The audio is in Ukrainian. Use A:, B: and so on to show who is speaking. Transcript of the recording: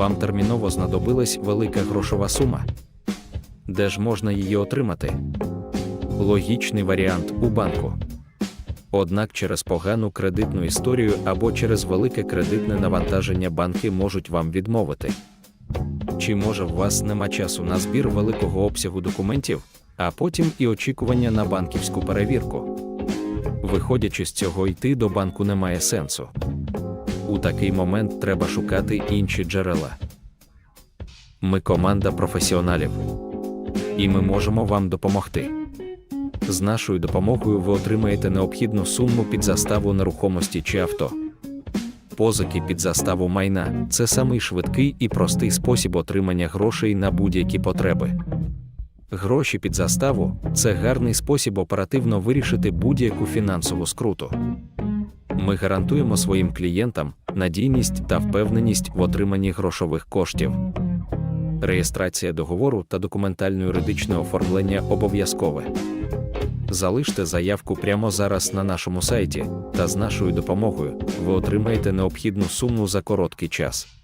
A: Вам терміново знадобилась велика грошова сума. Де ж можна її отримати? Логічний варіант у банку. Однак через погану кредитну історію або через велике кредитне навантаження банки можуть вам відмовити. Чи може в вас нема часу на збір великого обсягу документів, а потім і очікування на банківську перевірку? Виходячи з цього, йти до банку немає сенсу. У такий момент треба шукати інші джерела. Ми команда професіоналів, і ми можемо вам допомогти. З нашою допомогою ви отримаєте необхідну суму під заставу нерухомості чи авто. Позики під заставу майна це самий швидкий і простий спосіб отримання грошей на будь-які потреби. Гроші під заставу це гарний спосіб оперативно вирішити будь-яку фінансову скруту. Ми гарантуємо своїм клієнтам надійність та впевненість в отриманні грошових коштів. Реєстрація договору та документальне юридичне оформлення обов'язкове. Залиште заявку прямо зараз на нашому сайті, та з нашою допомогою ви отримаєте необхідну суму за короткий час.